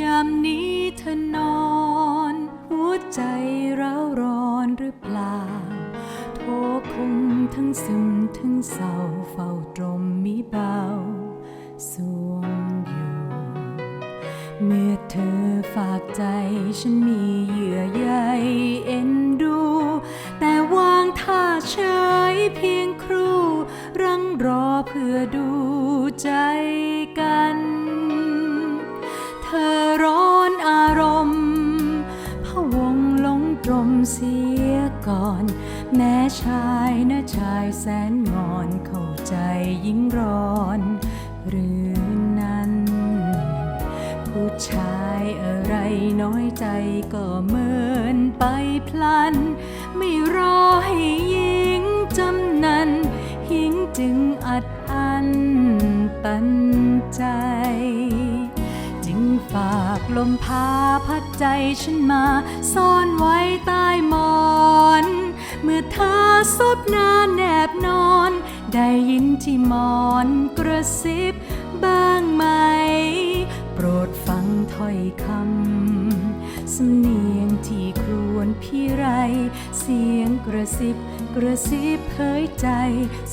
ยามนี้เธอนอน หัวใจเร้าร้อนหรือเปล่า โทคงทั้งซึมทั้งเศร้าเฝ้าตรมมีเบาสวมอยู่ เมื่อเธอฝากใจฉันมีเยื่อใยเอ็นดู แต่วางท่าเฉยเพียงครู่ รังรอเพื่อดูใจ เสียก่อน แม้ชายนะชายแสนงอนเข้าใจยิ่งร้อน หรือนั้น ผู้ชายอะไรน้อยใจก็เหมือนไปพลัน ไม่รอให้หญิงจำนันหญิงจึงอัดอันตันใจจึงฝากลมพาพัดใจฉันมา ซ่อนไว้ ซบหน้าแนบนอน ได้ยินที่มอนกระซิบบ้างไหม โปรดฟังถ้อยคำสำเนียงที่ครวญพี่ไร เสียงกระซิบกระซิบเผยใจ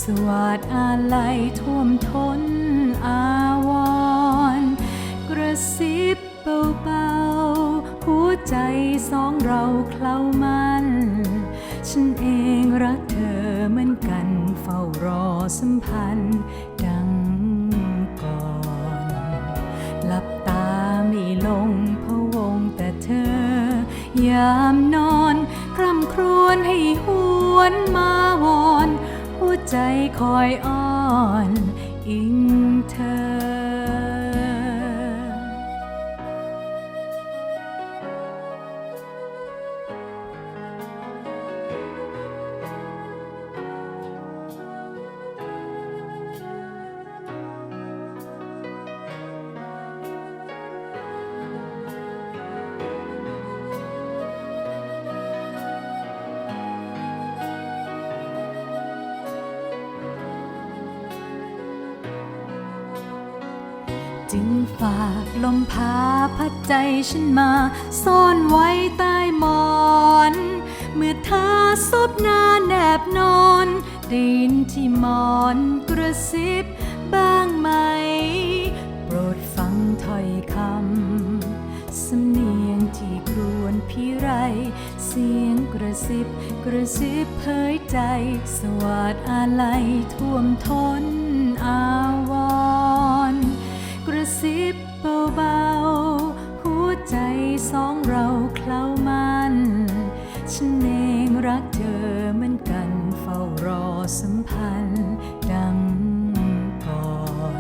สวาดอาลัยท่วมท้นอาวรกระซิบเบาๆหัวใจสองเราเคล้ามัน ฉันเองรักเธอเหมือนกันเฝ้ารอสัมพันธ์ดังก่อน หลับตาไม่ลงพะวงแต่เธอ ยามนอนคร่ำครวญให้หวนมาวอน หัวใจคอยอ้อน จึงฝากลมพาพัดใจฉันมา ซ่อนไว้ใต้หมอน เมื่อเธอซบหน้าแนบนอนได้ยินที่หมอนกระซิบบ้างไหม โปรดฟังถ้อยคำสำเนียงที่ครวญพี่ไร เสียงกระซิบกระซิบเผยใจ สวาดอาลัยท่วมท้นอา ฉันเองรักเธอเหมือนกันเฝ้ารอสัมพันธ์ดังก่อน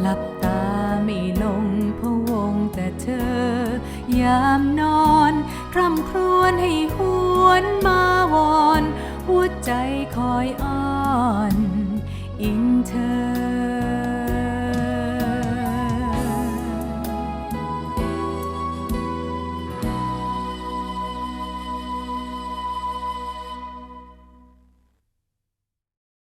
หลับตาไม่ลงพะวงแต่เธอยามนอนคร่ำครวญให้หวนมาวอน หัวใจคอยอ้อน